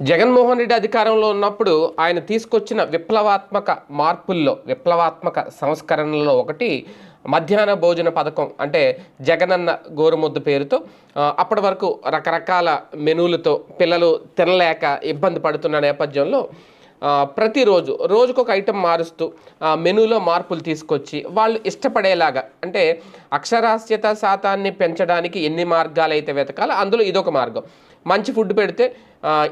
జగన్మోహన్ రెడ్డి అధికారంలో ఉన్నప్పుడు ఆయన తీసుకొచ్చిన విప్లవాత్మక మార్పుల్లో విప్లవాత్మక సంస్కరణలలో ఒకటి మధ్యాహ్న భోజన పథకం అంటే జగనన్న గోరుముద్దు పేరుతో అప్పటి వరకు రకరకాల మెనూలతో పిల్లలు తినలేక ఇబ్బంది పడుతున్న నేపథ్యంలో ప్రతిరోజు రోజుకొక ఐటెం మారుస్తూ మెనూలో మార్పులు తీసుకొచ్చి వాళ్ళు ఇష్టపడేలాగా అంటే అక్షరాస్యత శాతాన్ని పెంచడానికి ఎన్ని మార్గాలు అయితే వెతకాలో అందులో ఇదొక మార్గం. మంచి ఫుడ్ పెడితే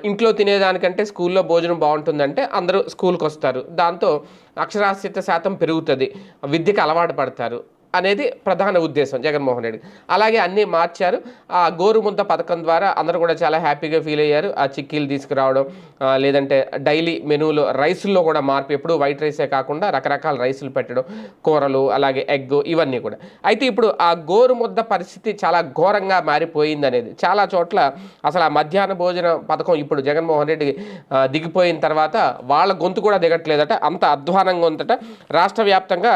ఇంట్లో తినేదానికంటే స్కూల్లో భోజనం బాగుంటుందంటే అందరూ స్కూల్కి వస్తారు దాంతో అక్షరాస్యత శాతం పెరుగుతుంది. విద్యకు అలవాటు పడతారు. అనేది ప్రధాన ఉద్దేశం జగన్మోహన్ రెడ్డి. అలాగే అన్నీ మార్చారు. ఆ గోరుముద్ద పథకం ద్వారా అందరూ కూడా చాలా హ్యాపీగా ఫీల్ అయ్యారు. ఆ చిక్కీలు తీసుకురావడం లేదంటే డైలీ మెనూలో రైసుల్లో కూడా మార్పు ఎప్పుడు వైట్ రైసే కాకుండా రకరకాల రైసులు పెట్టడం కూరలు అలాగే ఎగ్ ఇవన్నీ కూడా. అయితే ఇప్పుడు ఆ గోరుముద్ద పరిస్థితి చాలా ఘోరంగా మారిపోయింది అనేది చాలా చోట్ల అసలు ఆ మధ్యాహ్న భోజన పథకం ఇప్పుడు జగన్మోహన్ రెడ్డి దిగిపోయిన తర్వాత వాళ్ళ గొంతు కూడా దిగట్లేదట. అంత అధ్వానంగా ఉందట. రాష్ట్ర వ్యాప్తంగా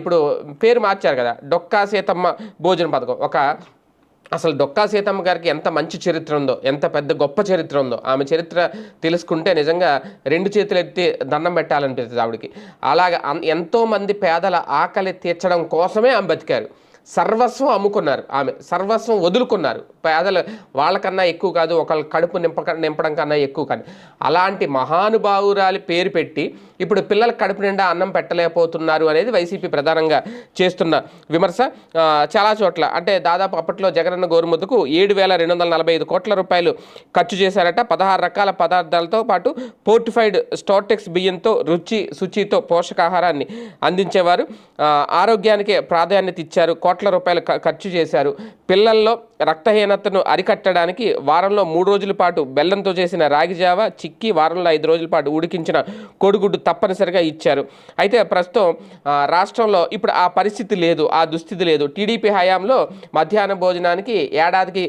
ఇప్పుడు పేరు మార్చి మార్చారు కదా. డొక్కా సీతమ్మ భోజన పథకం. ఒక అసలు డొక్కా సీతమ్మ గారికి ఎంత మంచి చరిత్ర ఉందో ఎంత పెద్ద గొప్ప చరిత్ర ఉందో ఆమె చరిత్ర తెలుసుకుంటే నిజంగా రెండు చేతులు ఎత్తి దండం పెట్టాలనిపిస్తుంది ఆవిడకి. అలాగ అన్- పేదల ఆకలి తీర్చడం కోసమే ఆమె బతికారు. సర్వస్వం అమ్ముకున్నారు. ఆమె సర్వస్వం వదులుకున్నారు. పేదలు వాళ్ళకన్నా ఎక్కువ కాదు ఒకళ్ళ కడుపు నింపక నింపడం కన్నా ఎక్కువ కానీ. అలాంటి మహానుభావురాలి పేరు పెట్టి ఇప్పుడు పిల్లల కడుపు నిండా అన్నం పెట్టలేకపోతున్నారు అనేది వైసీపీ ప్రధానంగా చేస్తున్న విమర్శ. చాలా చోట్ల అంటే దాదాపు అప్పట్లో జగనన్న గోరుముద్దకు ఏడు వేల రెండు వందల నలభై ఐదు కోట్ల రూపాయలు ఖర్చు చేశారట. పదహారు రకాల పదార్థాలతో పాటు పోర్టిఫైడ్ స్టార్టెక్స్ బియ్యంతో రుచి శుచితో పోషకాహారాన్ని అందించేవారు. ఆరోగ్యానికి ప్రాధాన్యత ఇచ్చారు. కోట్ల రూపాయలు ఖర్చు చేశారు. పిల్లల్లో రక్తహీనతను అరికట్టడానికి వారంలో మూడు రోజుల పాటు బెల్లంతో చేసిన రాగి జావ చిక్కి వారంలో ఐదు రోజుల పాటు ఉడికించిన కోడిగుడ్డు తప్పనిసరిగా ఇచ్చారు. అయితే ప్రస్తుతం ఆ, రాష్ట్రంలో ఇప్పుడు ఆ పరిస్థితి లేదు ఆ దుస్థితి లేదు. టీడీపీ హయాంలో మధ్యాహ్న భోజనానికి ఏడాదికి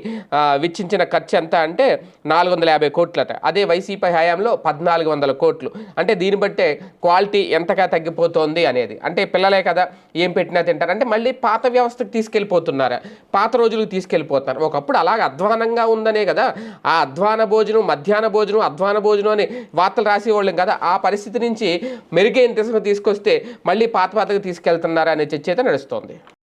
వెచ్చించిన ఖర్చు ఎంత అంటే నాలుగు వందల యాభై కోట్లట. అదే వైసీపీ హయాంలో పద్నాలుగు వందల కోట్లు. అంటే దీన్ని బట్టే క్వాలిటీ ఎంతగా తగ్గిపోతోంది అనేది. అంటే పిల్లలే కదా ఏం పెట్టినా తింటారు. అంటే మళ్ళీ పాత వ్యవస్థ వ్యవస్థకు తీసుకెళ్ళిపోతున్నారు. పాత రోజులకు తీసుకెళ్ళిపోతున్నారు. ఒకప్పుడు అలాగ అధ్వానంగా ఉందనే కదా. ఆ అధ్వాన భోజనం మధ్యాహ్న భోజనం అధ్వాన భోజనం అని వార్తలు రాసేవాళ్ళం కదా. ఆ పరిస్థితి నుంచి మెరుగైన దిశను తీసుకొస్తే మళ్ళీ పాత పాతకు తీసుకెళ్తున్నారా అనే చర్చ అయితే నడుస్తోంది.